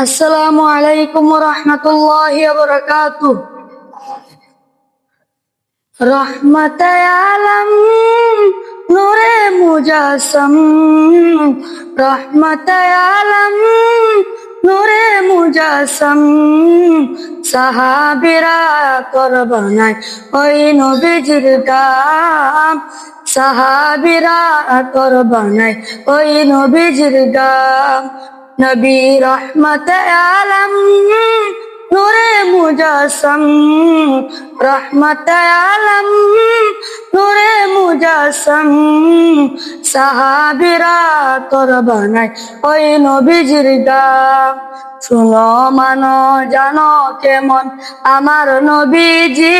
আসসালামু আলাইকুম রহমতুল্লাহ বরকাতু রহমত আলম, নূরে মুজাসম। রহমত আলম, নূরে মুজাসম। সাহাবিরা কর বানায় ওই নবীজির গাম সাহাবিরা কর বানায় ওই নবীজির গাম নবী রহমত আলম, নূরে মুজাসম। রহমত আলম, নূরে মুজাসম। সাহাবিরা তোর বানায় ওই নবীজির গাম শুনো মানো, জানো কেমন আমার নবীজি।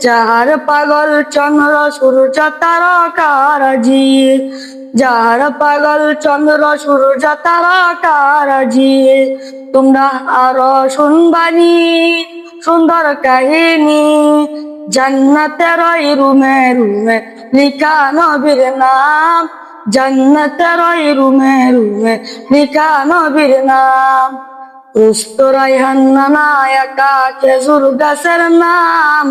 যাহার পাগল চন্দ্র, সূর্য তারকারাজি যাহার পাগল চন্দ্র, সূর্য, তারা তারকারাজি তোমরা আরও শুনবানি, সুন্দর কাহিনী। জান্নাতের ওই রুমে রুমে, লিখা নবীর নাম। জান্নাতের ওই রুমে রুমে, লিখা নবীর নাম। উস্তরাই হান্নানায়কা খেজুর গাছের নাম।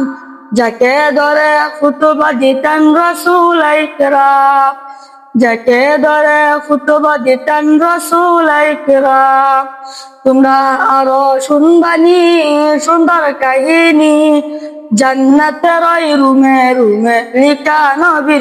যাকে ধরে ফুটবা দিতেন রসুল ইকরাম। যাকে ধরে ফুটবা দিতেন রসুল তোমরা আরও শুনবানি, সুন্দর কাহিনী। জান্নাতের রুমে রুমে লিখা নবীর